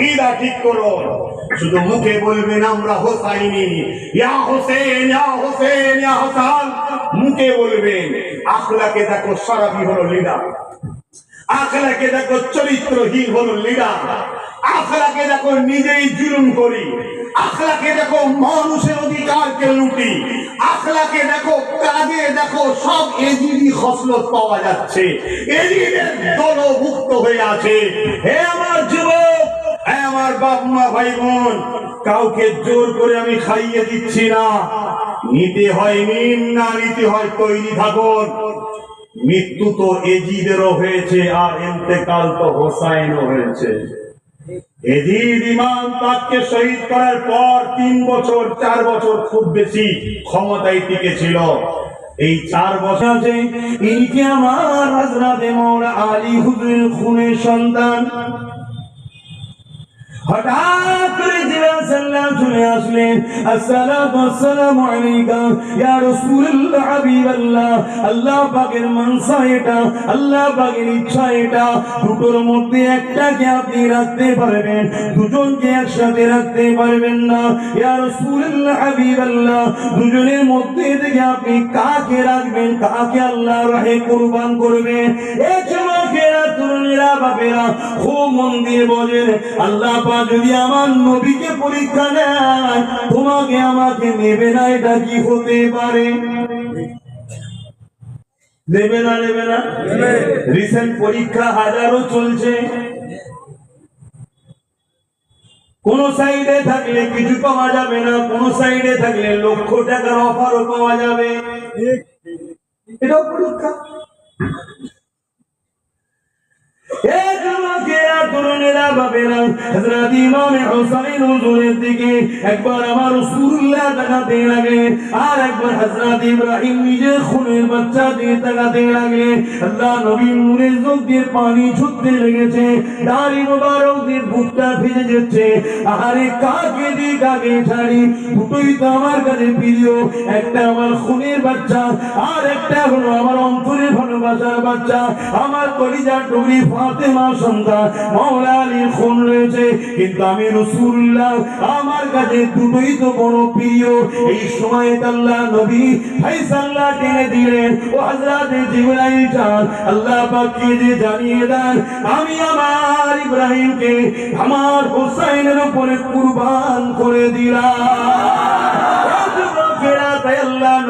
আকিদা ঠিক করো। শুধু মুখে বলবেন আমরা হোসাইনি। ইয়া হোসেন ইয়া হোসেন, ইয়া হাসান। মুখে বলবেন, আখলাকে দেখো সারাবি হলো লিডার আখলাকে দেখো চরিত্রহীন হলো লিডার আখলাকে দেখো নিজেই জুলুম করি। আখলাকে দেখো মানুষের অধিকারকে লুটি। আখলাকে দেখো কাজে দেখো সব এজিডি খসলত পাওয়া যাচ্ছে। এজিদের দলভুক্ত হয়ে আছে। হে আমার আমার বাপ মা ভাই বোন কাউকে জোর করে আমি খাইয়ে দিচ্ছি না। নিতে হয় নিন না নিতে হয় তৈরি থাকুন মৃত্যু তো এজিদেরও হয়েছে আর এতেকাল তো হোসাইনও হয়েছে। এজিদ ইমাম তাকে শহীদ করার পর তিন বছর, চার বছর খুব বেশি ক্ষমতায় টিকে ছিল এই চার বছর আছে ইনি কি আমার আলী হুজুরের খুনের সন্তান? হঠাৎ করে জিবরাইল সাল্লাম চলে আল্লাহ পাকের মনসা দুজনের মধ্যে থেকে আপনি কাকে রাখবেন, কাকে আল্লাহ রাহে কুরবান করবেন? এই যুবকেরা তরুণীরা, বাপেরা, খুব মন দিয়ে বলেন, আল্লাহ পাক যদি আমার নবীকে পরীক্ষা নেয়, তোমাকে আমাকে নেবে না, এটা কি হতে পারে? নেবে না নেবে না? রিসেন্ট পরীক্ষা হাজারো চলছে। কোন সাইডে থাকলে কিছু পাওয়া যাবে না, কোন সাইডে থাকলে লক্ষ টাকার অফারও পাওয়া যাবে। এটাও পরীক্ষা এ যুবকেরা, তরুণেরা, বাপেরা, হযরত ইমাম হুসাইন হুজুরের দিকে আর পানি ছুটতে লেগেছে দাড়ি যাচ্ছে। আহারে, কাকে দিয়ে কাকে ছাড়ি? দুটোই তো আমার কাছে প্রিয়। একটা আমার খুনের বাচ্চা, আর একটা হলো আমার অন্তরের ভালোবাসার বাচ্চা। আমার কলিজার টুকরি ফাতেমা সন্তান, মাওলা আলীর খুন রয়েছে। কিন্তু আমি রসুল্লাহ আমার কাছে দুটোই তো বড় প্রিয়। এই সময় আল্লাহ নবী ফাইসাল্লাহ টেনে দিলেন। ও হযরত জিবরাইল চান, আল্লাহ পাককে যে জানিয়ে দেন, আমি আমার ইব্রাহিমকে, আমার হোসাইনের উপরে কুরবান করে দিলাম।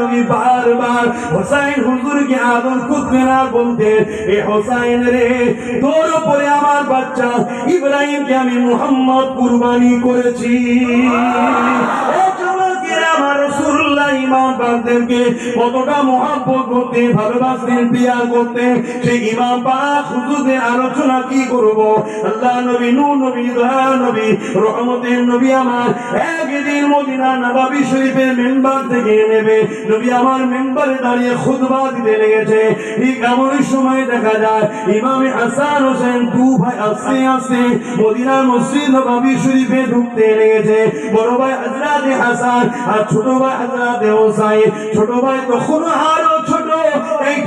নবী বারবার, হোসাইন হুজুরকে আদর করতে না বলতে, এ হোসাইন রে, তোর উপরে আমার বাচ্চা, ইব্রাহিমকে আমি মোহাম্মদ কুরবানি করেছি। বাগদেরকে কতটা মহাব্বত করতে ভালোবাসতেন পিয়ার করতে, সেই ইমাম পাক আলোচনা কি করব? আল্লাহ নবী, নূর নবী, দয়া নবী, রহমতের নবী আমার একদিন মদিনা নবাবী শরীফের মেম্বার থেকে নেবে। নবী আমার মেম্বারে দাঁড়িয়ে খুতবা দিতে লেগেছে। ঠিক এমন সময় দেখা যায়, ইমামে হাসান হোসেন দু ভাই আস্তে আস্তে মদিনার মসজিদ নবাবী শরীফে ঢুকতে লেগেছে। বড় ভাই হজরতে হাসান আর ছোট ভাই হজরতে হোসাইন ছোট ভাই তখনও আরও ছোট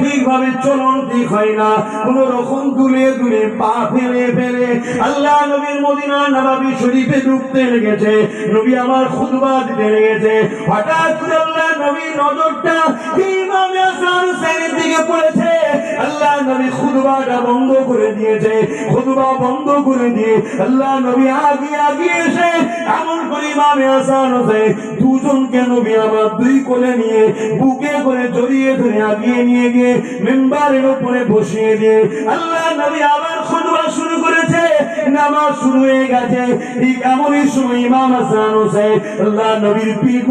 ঠিকভাবে চলন ঠিক হয় না। কোন রকম দুলে দুলে পা ফেলে ফেলে আল্লাহ নবীর মদিনা নবাবী শরীফে ঢুকতে লেগেছে। নবী আমার খুতবা দিতে লেগেছে। হঠাৎ আল্লাহ নবীর নজরটা ইমামে হাসান হুসাইনের দিকে পড়েছে। আল্লাহ নবী খুতবাটা বন্ধ করে দিয়েছে। খুতবা বন্ধ করে দিয়ে আল্লাহ নবী আগে আগে এসে এমন করে ইমামে হাসান হোসেন দুজনকে নবী আমার দুই কোলে নিয়ে, বুকে করে জড়িয়ে ধরে আগিয়ে নিয়ে গিয়ে মেম্বারের উপরে বসিয়ে দিয়ে আল্লাহ নবী নামাজ শুরু হয়ে গেছে। ঠিক এমনই সময় ইমাম হাসান হোসেন আল্লাহ নবীর পিঠ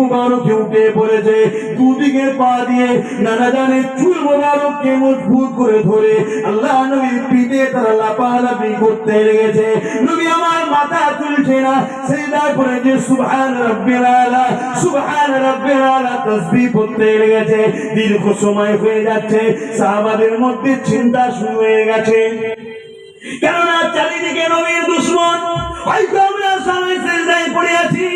উঠে পড়েছে দুদিকে পা দিয়ে নানা জানে চুল মোবারককে মজবুত করে ধরে আল্লাহ নবীর পিঠে তারা লাপালাপি করতে লেগেছে। নবী আমার মাথা না যে সুবহান রাব্বিল আলা, সুবহান রাব্বিল আলা তাসবিহ লেগেছে। দীর্ঘ সময় হয়ে যাচ্ছে, সাহাবাদের মধ্যে চিন্তা শুরু হয়ে গেছে। কেননা চারিদিকে নবীর দুশ্মন। হয়তো আমরা সবাই সেজদায় পড়ে আছি।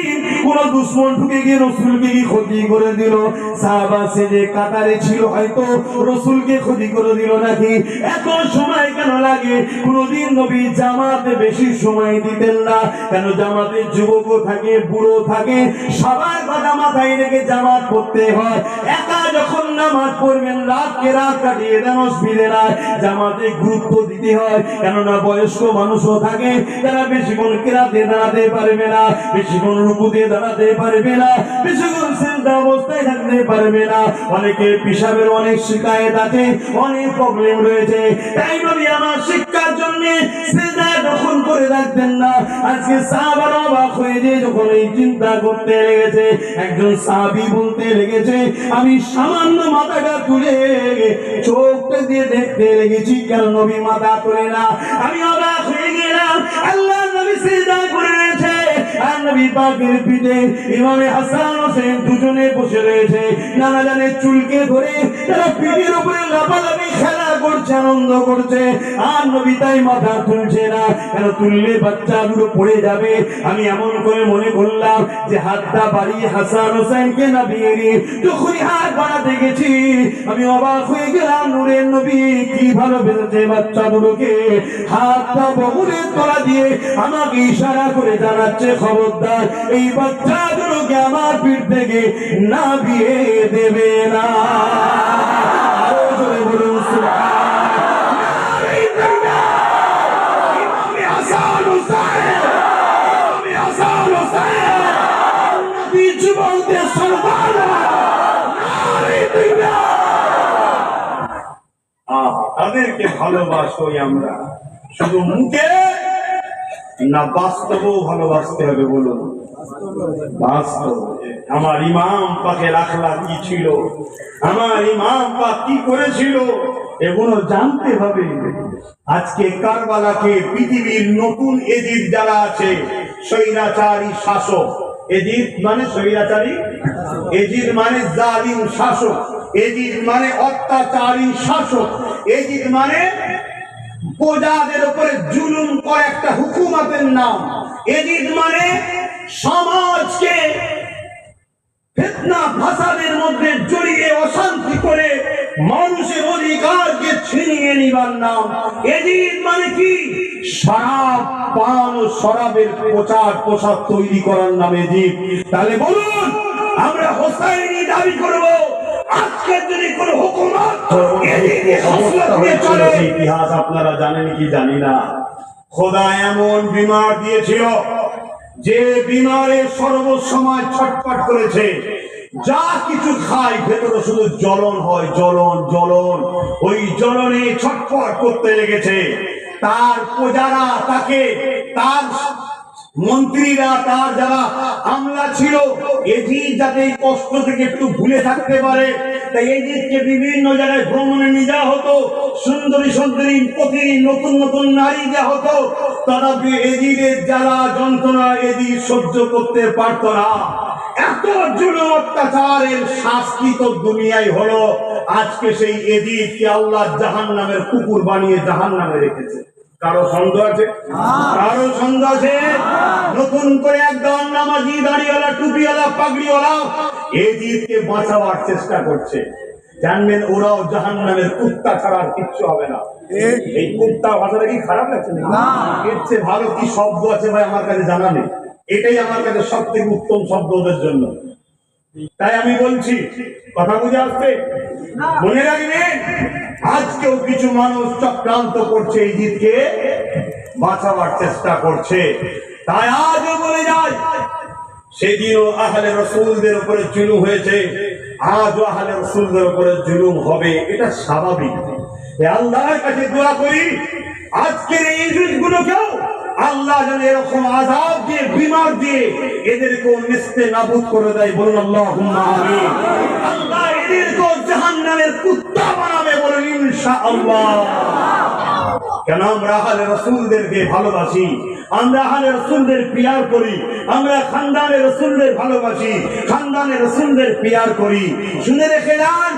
বেশি সময় দিতেন না। কেন থাকে বুড়ো থাকে? সবার কথা মাথায় রেখে জামাত পড়তে হয়। একা যখন নামাজ পড়বেন রাত কাটিয়ে দেন অসুবিধে জামাতে গুরুত্ব দিতে হয়। কেননা বয়স্ক মানুষও থাকে তারা কেরাতে দাঁড়াতে পারবে না, বেশিক্ষণ রুকুতে দাঁড়াতে পারবে না, বেশিক্ষণ চিন্তা অবস্থায় থাকতে পারবে না। অনেকে পিসাবের অনেক শিকায়ত আছে, অনেক প্রবলেম রয়েছে। তাই নবী আমার শিক্ষার জন্য সিজদায় দখল করে রাখতেন না। আজকে সাহাবার অবাক হয়ে যে যখন এই চিন্তা করতে লেগেছে, একজন সাহাবি বলতে লেগেছে, আমি সামান্য মাথাটা তুলে চোখটা দিয়ে দেখতে লেগেছি, কেন নবী মাথা তোলে না? আমি অবাক হয়ে গেলাম, আল্লাহ নবী সিজদায় করে রয়েছে। আর নবী পাকের পিঠে ইমামে হাসান হোসেন দুজনে বসে রয়েছে। নানা জানে চুলকে ধরে তারা পিঠের উপরে লাফালাফি খেলা আনন্দ করছে। আর নবী তাই মাথা তুলছে না। কেন তুললে বাচ্চাগুলো পড়ে যাবে? আমি এমন করে মনে করলাম যে হাতটা বাড়িয়ে হাসান হোসেনকে নামিয়ে নিয়ে যখনই হাত বাড়াতে গেছি, আমি অবাক হয়ে গেলাম, নূরের নবী কি ভালো বেঁধেছে বাচ্চাগুলোকে? হাতটা বগলের তলা দিয়ে আমাকে ইশারা করে জানাচ্ছে, খবরদার, এই বাচ্চা বাচ্চাগুলোকে আমার পিঠ থেকে না বিয়ে দেবে না। আরও জোরে বলুন তাদেরকে ভালোবাসই আমরা। শুধু মুখে না বাস্তবেও ভালোবাসতে হবে বলুন। আমার ইমাম পাকে রাখলা কি ছিল? আমার ইমাম পাক কি করেছিল? এগুলো জানতে হবে। আজকে কারবালাকে পৃথিবীর নতুন এজিদ যারা আছে, স্বৈরাচারী শাসক। এজিদ মানে স্বৈরাচারী? এজিদ মানে জালিম শাসক। এজিদ মানে অত্যাচারী শাসক। এজিদ মানে প্রজাদের উপরে জুলুম করে একটা হুকুমতের নাম। এজিদ মানে সমাজকে ফিতনা মধ্যে জড়িয়ে, অশান্তি করে মানুষের অধিকারকে ছিনিয়ে নিবার নাম। এজিদ মানে কি? শরাব, পান ও শরাবের প্রচার প্রসার তৈরি করার নাম এজিদ। তাহলে বলুন, আমরা হোসাইনি দাবি করব। যদি কোন হুকুমত ইতিহাস আপনারা জানেন কি জানি না। খোদা এমন বিমার দিয়েছিল যে বিমারে সর্বসময় ছটফট করেছে। যা কিছু খায় ভেতরে শুধু জ্বলন হয় জ্বলন জ্বলন। ওই জ্বলনে ছটফট করতে লেগেছে। তার প্রজারা তাকে তার মন্ত্রীরা তার যারা আমলা ছিল এটি যাতে এই কষ্ট থেকে একটু ভুলে থাকতে পারে, তাই এই দিককে বিভিন্ন জায়গায় ভ্রমণে নিয়ে যাওয়া হতো। সুন্দরী সুন্দরী, প্রতিদিন নতুন নতুন নারী দেওয়া হতো। তথাপি এজিদের জ্বালা যন্ত্রণা এদি সহ্য করতে পারত না। এত জুলুম অত্যাচারের শাস্তি তো দুনিয়ায় হলো। আজকে সেই এদিকে আল্লাহ জাহান নামের কুকুর বানিয়ে জাহান নামে রেখেছে। কারও সন্দেহ আছে? কারও সন্দেহ আছে? নতুন করে একদম নামাজি দাড়িওয়ালা টুপিওয়ালা পাগড়িওয়ালা এই জিদকে বাঁচাবার চেষ্টা করছে। জানবেন ওরাও জাহান নামের কুত্তা ছাড়া আর কিচ্ছু হবে না। এই কুত্তা ভাষাটা কি খারাপ লাগছে না। এর চেয়ে ভালো কি শব্দ আছে ভাই আমার কাছে জানা নেই। এটাই আমার কাছে সব থেকে উত্তম শব্দ ওদের জন্য। তাই আমি বলছি কথা বুঝে আসছে? মনে রাখবেন আজকেও কিছু মানুষ চক্রান্ত করছে এই জিতকে বাঁচাবার চেষ্টা করছে। তাই আজও বলে যায় সেদিনও আহলে রসুলদের উপরে জুলুম হয়েছে আজও আহলে রসুলদের উপরে জুলুম হবে এটা স্বাভাবিক। আল্লাহর কাছে দোয়া করি আজকের এই গুলোকেও আল্লাহ যেন এরকম আজাব দিয়ে, বিমার দিয়ে এদেরকে নিস্তে নাবুদ করে দেয় বলুন আল্লাহ আল্লাহ এদেরকে জাহান নামের কুত্তা বানাবে বলুন ইনশাআল্লাহ। কেন আমরা রসুলদেরকে ভালোবাসি? আমরা রসুলদের পিয়ার করি। আমরা রসুলদের ভালোবাসি। রসুলদের পিয়ার করি। শুনে রেখে যান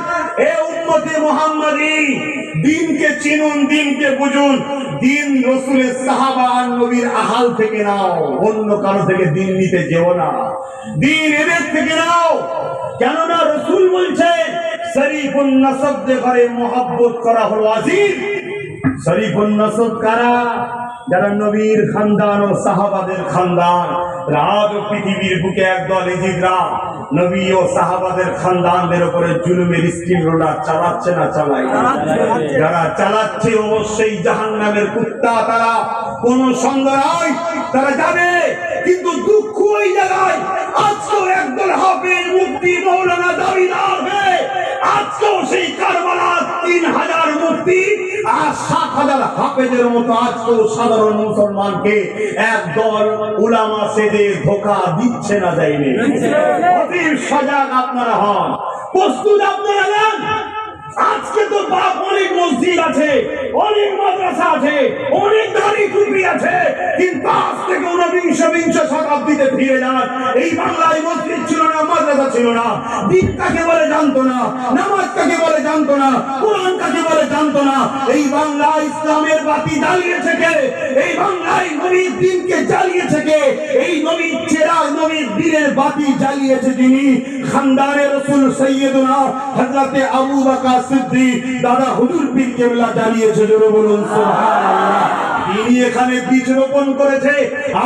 নবীর আহাল থেকে নাও। অন্য কারও থেকে দিন নিতে যেও না। দিন এদের থেকে নাও। কেননা রসুল বলছে মহব্বত করা হলো আজিম। শরীফুন নসব কারা? যারা নবীর খানদান ও সাহাবাদের খানদান রাজ ও পৃথিবীর বুকে একদল এজিদরা নবী ও সাহাবাদের খানদানদের উপরে জুলুমের স্কিম রোলার চালাচ্ছে না চালাই যারা চালাচ্ছে অবশ্যই জাহান নামের কুত্তা তারা। কোন সন্দেহ তারা যাবে কিন্তু দুঃখ ওই জায়গায়, আজকেও একদল হাফেজ মুক্তি মৌলানা দাবিদার হয়ে, আজকেও সেই কারবালা তিন হাজার মুক্তি আর সাত হাজার হাফেজের মতো আজকেও সাধারণ মুসলমানকে একদল উলামা সেদে ধোকা দিচ্ছে না অতি সজাগ আপনারা হন। প্রস্তুত আপনারা নেন। আজকে তো বাপ অনেক মসজিদ আছে, অনেক মাদ্রাসা আছে, অনেক দাড়ি টুপি আছে, কিন্তু আজ থেকে ঊনবিংশ বিংশ শতাব্দীতে ফিরে যান এই বাংলায় মসজিদ ছিল না, মাদ্রাসা ছিল না। দিন কাকে বলে জানতো না, নামাজ কাকে বলে জানতো না, কোরআন কাকে বলে জানতো না। এই বাংলা ইসলামের বাতি জ্বালিয়েছে কে? এই বাংলায় নবীর দিনকে জ্বালিয়েছে কে? এই নবীর চেরা নবীর দিনের বাতি জ্বালিয়েছে যিনি। খানদানের রসুল সৈয়দনা হযরতে আবু বকর সিদ্দিক দাদা হুজুর পীর কেবলা জোরে বলুন তিনি এখানে বীজ রোপণ করেছে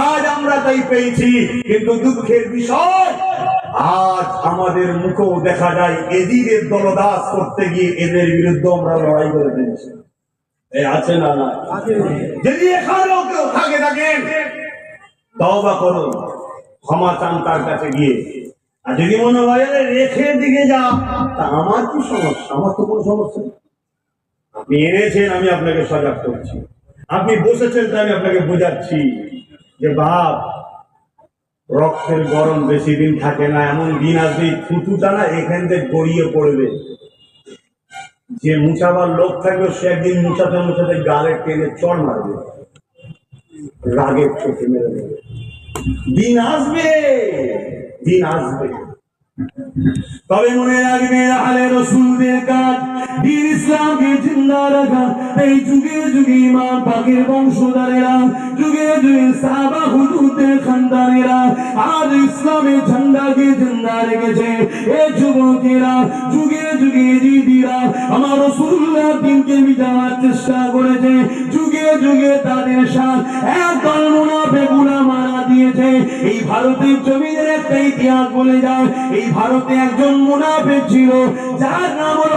আজ আমরা তাই পেয়েছি কিন্তু দুঃখের বিষয় আজ আমাদের মুখেও দেখা যায় দলদাস করতে গিয়ে এদের বিরুদ্ধে আমরা লড়াই করে দিয়েছি আছে না না যদি এখানেও কেউ থাকে থাকেন। তওবা করুন ক্ষমা চান তার কাছে গিয়ে। আর যদি মনে হয় রেখে দিকে যা তা আমার কি সমস্যা? আমার তো কোনো সমস্যা নেই। আপনি এনেছেন, আমি আপনাকে সজাগ করছি। আপনি বসেছেন তাই আমি আপনাকে বোঝাচ্ছি যে, বাপ, রক্তের গরম বেশি দিন থাকে না, এমন দিন আসবে থুতুটা না এখান থেকে গড়িয়ে পড়বে। যে মুছাবার লোক থাকবে, সে একদিন মুছাতে মুছাতে গালে টেনে চড় মারবে। রাগের চোখে মেরে দেবে। দিন আসবে। দিন আসবে তবে মনে রাখবে আলে রসুলদের কাজ। দিন ইসলামকে জিন্দা রাখা। এই যুগে যুগে ইমাম, পাকের বংশধরেরা, যুগে যুগে সাহাবা হুজুরদের খানদানেরা, আজ ইসলামের ঝান্ডাকে জিন্দা রেখেছে। এ যুবকেরা, যুগে যুগে দিদিরা আমার রসুল্লাহ দিনকে মিটাবার চেষ্টা করেছে। যুগে যুগে তাদের সাথ একদল মুনাফেকুনা মারা দিয়েছে এই ভারতের জমিদের একটা ইতিহাস বলে যায়, এই ভারতে একজন মুনাফেক ছিল, যার নাম হলো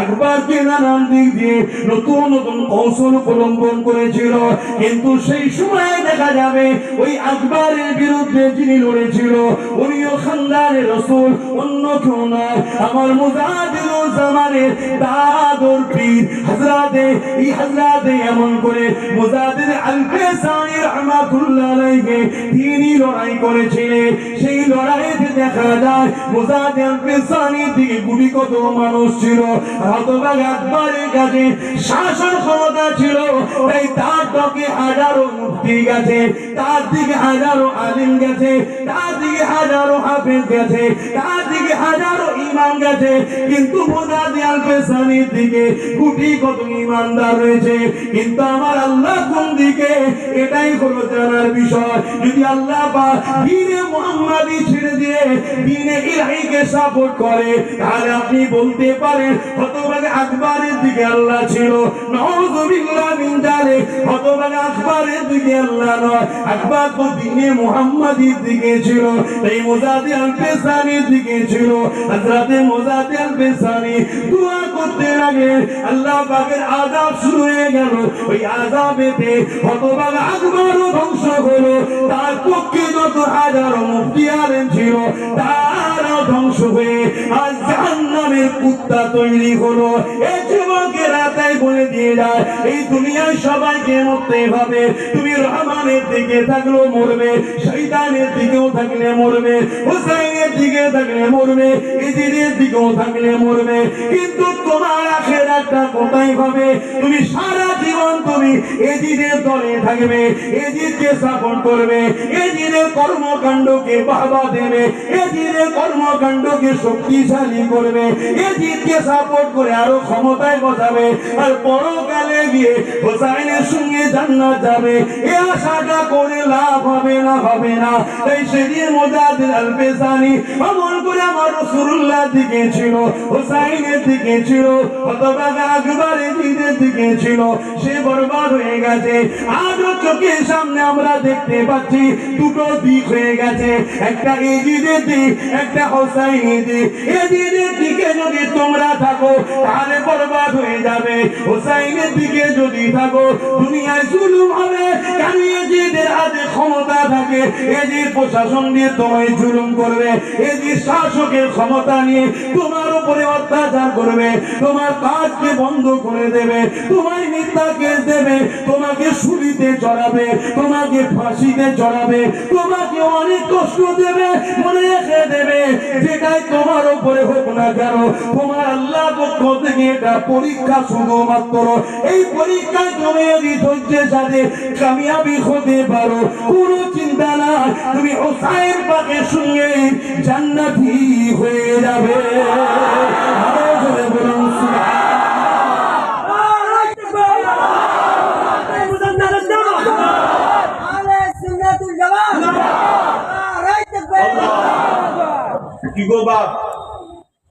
আকবরকে নানান দিক দিয়ে নতুন নতুন কৌশল অবলম্বন করেছিল। কিন্তু সেই সময় দেখা যাবে, ওই আকবরের বিরুদ্ধে যিনি লড়েছিল, উনিও খানদানের রসুল, অন্য কেউ নয়। আমার মুজাহিদুল জামানের পীর এই এমন করে আলাইহি তিনি লড়াই করেছিলেন। সেই লড়াইতে দেখা যায় গুলি কত মানুষ ছিল হতবাগ আকবরের কাছে শাসন ক্ষমতা ছিল, তাই তার দিকে হাজারো গেছে, তার দিকে হাজারো আলিম গেছে, তার দিকে হাজারো হাফেজ গেছে, তার দিকে হাজারো ইমাম গেছে, কিন্তু মুজাহিদ আল-ফিসানির দিকে কুটি কত ইমানদার রয়েছে। কিন্তু আমার আল্লাহ কোন দিকে? এটাই হলো জানার বিষয়। যদি আল্লাহ দিনে মুহাম্মাদি ছেড়ে দিয়ে দিনে ইলাহিকে সাপোর্ট করে, তাহলে আপনি বলতে পারেন, হতভাগে আকবরের দিকে আল্লাহ ছিল। নওজুবিল্লাহ মিন জালিক হতভাগে আকবরের দিকে আল্লাহ নয়। আকবর তো দিনে মুহাম্মাদির দিকে ছিল এই মুজাহিদ আল-ফিসানির দিকে ছিল। হযরত হযরতে মুজাদ্দিদ আল-বিসানি দোয়া করতে লাগে, আল্লাহ পাকের আযাব শুরু হয়ে গেল। ওই আযাবেতে হতভাগা আকবরও ধ্বংস হলো তার পক্ষে যত হাজারো মুফতি আলেম ছিল, তারাও ধ্বংস হয়ে আজ জাহান্নামের কুত্তা তৈরি হলো। এই বলে দিয়ে যায়, এই দুনিয়ায় সবাইকে মরতে হবে। তুমি রহমানের দিকে থাকলেও মরবে শৈতানের দিকেও থাকলে মরবে, হুসাইনের দিকে থাকলে মরবে দিকেও থাকলে মরবে। কিন্তু তোমার আখের একটা কোথায় হবে? তুমি সারা জীবন তুমি এজিদের দলে থাকবে, এজিদকে সাপোর্ট করবে, এজিদের কর্মকাণ্ডকে বাহবা দেবে, এজিদের কর্মকাণ্ডকে শক্তিশালী করবে, এজিদকে সাপোর্ট করে আরও ক্ষমতায় বসাবে, আর পরকালে গিয়ে হোসাইনের সঙ্গে জান্নাত যাবে। এ আশাটা করে লাভ হবে না হবে না। তাই সেদিন মোজাদের আলপেসানি অমন করে আমার রসুল্লাহ দিকে ছিল, হোসাইনের দিকে ছিল হতবাগা আকবর এজিদের দিকে ছিল। সে বরবাদ হয়ে গেছে। আজও চোখের সামনে আমরা দেখতে পাচ্ছি দুটো দিক হয়ে গেছে। একটা এজিদের দিক, একটা হোসাইনের দিক। এজিদের দিকে যদি তোমরা থাকো, তাহলে বরবাদ হয়ে যাবে। হোসাইনের দিকে যদি থাকো, দুনিয়ায় জুলুম হবে। এজিদের হাতে ক্ষমতা থাকে? এজির প্রশাসন তোমায় জুলুম করবে। এজির শাসকের ক্ষমতা নিয়ে তোমার উপরে অত্যাচার করবে। তোমার কাজকে বন্ধ করে দেবে। তোমায় মিথ্যা কেস দেবে, তোমাকে সুলিতে চড়াবে তোমাকে ফাঁসিতে চড়াবে তোমাকে অনেক কষ্ট দেবে, মনে রেখে দেবে, যেটাই তোমার উপরে হোক না কেন, তোমার আল্লাহ পক্ষ থেকে এটা পরীক্ষা শুধুমাত্র। এই পরীক্ষায় তুমি যদি ধৈর্যের সাথে কামিয়াবি হতে পারো, কোনো চিন্তা না তুমি হোসাইন পাকের সঙ্গে জান্নাতি হয়ে যাবে আরও জোরে বলুন সুবহান গো বাপ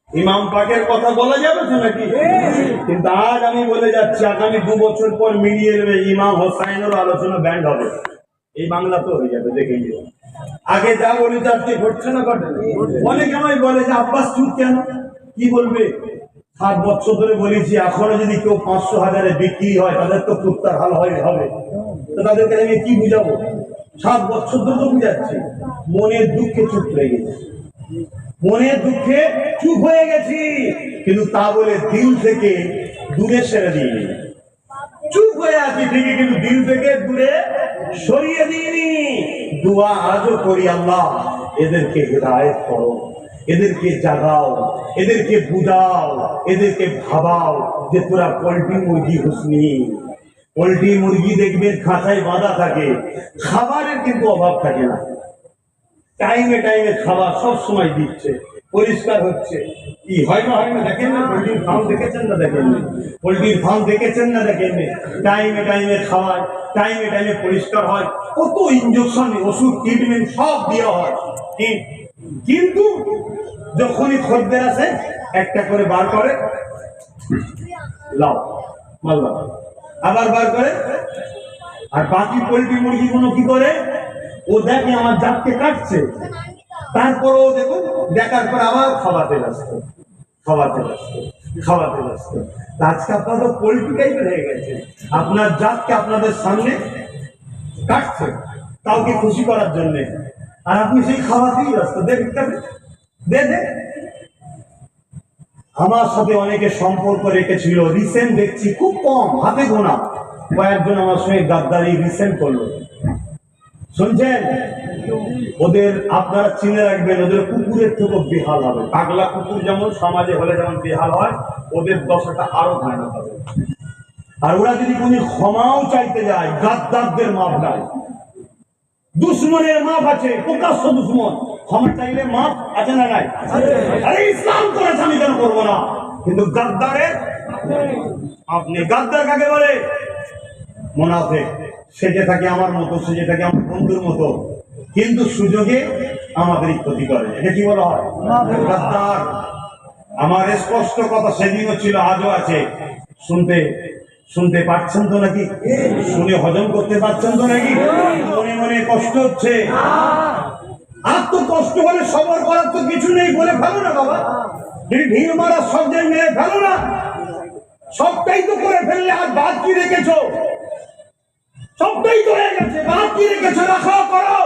ইমাম পাকের কথা বলা যাবে তো নাকি? কিন্তু আজ আমি বলে যাচ্ছি, আগামী দু বছর পর মিলিয়ে নেবে ইমাম হোসাইনের আলোচনা ব্যান্ড হবে। এই বাংলা তো হয়ে যাবে, দেখে নিও। আগে যা বলি তার কি ঘটছে না ঘটে? অনেকে আমায় বলে যে, আব্বাস, চুপ কেন? কি বলবে? সাত বছর ধরে বলেছি, এখনও যদি কেউ পাঁচশো হাজারে বিক্রি হয়, তাদের তো কুত্তার হাল হয়, হবে। তো তাদেরকে আমি কি বুঝাবো? সাত বছর ধরে তো বুঝাচ্ছি। মনের দুঃখে চুপ হয়ে গেছে। মনের দুঃখে চুপ হয়ে গেছি। কিন্তু তা বলে দিল থেকে দূরে সেরে দিইনি। চুপ হয়ে আছি ঠিকই, কিন্তু দিল থেকে দূরে সরিয়ে দিইনি। দোয়া আজও করি আল্লাহ, এদেরকে হেদায়ত করো, এদেরকে জাগাও, এদেরকে বুঝাও, এদেরকে ভাবাও যে তোরা পোল্ট্রি মুরগি হুসনি পোল্ট্রি মুরগি দেখবে খাঁচায় বাঁধা থাকে, খাবারের কিন্তু অভাব থাকে না। টাইমে টাইমে খাবার সব সময় দিচ্ছে, পরিষ্কার হচ্ছে। কি হয় না হয় না দেখেন না, পোলট্রির ফার্ম দেখেছেন না দেখেন না? পোলট্রির ফার্ম দেখেছেন না দেখেন টাইমে টাইমে খাওয়ায়, টাইমে টাইমে পরিষ্কার হয়, কত ইঞ্জেকশন ওষুধ ট্রিটমেন্ট সব দেওয়া হয়। কিন্তু যখনই খদ্দের আসে, একটা করে বার করে, লাও, মাল আবার বার করে, আর বাকি পোলট্রি মুরগি গুলো কি করে? ও দেখে আমার জাতকে কাটছে। তারপর ও দেখুন, দেখার পর আবার খাওয়াতে ব্যস্ত খাওয়াতে ব্যস্ত খাওয়াতে ব্যস্ত। আজকে আপনাদের পোলট্রি টাইপের হয়ে গেছে। আপনার জাতকে আপনাদের সামনে কাটছে, কাউকে খুশি করার জন্য। আর আপনি সেই খাওয়াতেই ব্যস্ত। দেখতে দে দে আমার সাথে অনেকে সম্পর্ক রেখেছিল রিসেন্ট দেখছি, খুব কম, হাতে গোনা। কয়েকজন আমার সঙ্গে গাদ্দারি রিসেন্ট করল। শুনছেন? ওদের আপনারা চিনে রাখবেন, ওদের কুকুরের থেকে বেহাল হবে। পাগলা কুকুর যেমন, সমাজে হলে যেমন বেহাল হয়, ওদের দশাটা আরও ভয়ানক হবে। আর ওরা যদি কোনো ক্ষমাও চাইতে যায়, গাদ্দারদের মাপ নাই দুশ্মনের মাপ আছে, প্রকাশ্য দুশ্মন। ক্ষমা চাইলে মাপ আছে না নাই? আরে ইসলাম করেছে, আমি কেন করব না? কিন্তু গাদ্দারের, আপনি গাদ্দার কাকে বলে? মোনাফেক সেজে থাকে আমার মতো সেজে থাকে আমার বন্ধুর মতো। কিন্তু সুযোগে আমাদেরই ক্ষতি করে। এটা কি বলা হয়? আমার স্পষ্ট কথা সেদিনও ছিল আজও আছে। শুনতে শুনতে পাচ্ছেন তো নাকি? শুনে হজম করতে পারছেন তো নাকি? মনে মনে কষ্ট হচ্ছে। আর তো কষ্ট হলে সবর করার তো কিছু নেই বলে ভালো না বাবা। যদি ঢিল মারা সব মেরে ফেলো না সবটাই তো করে ফেললে আর বাদ কি রেখেছো? সবটাই তো হয়ে গেছে। বাদ কি রেখেছো রাখো করো।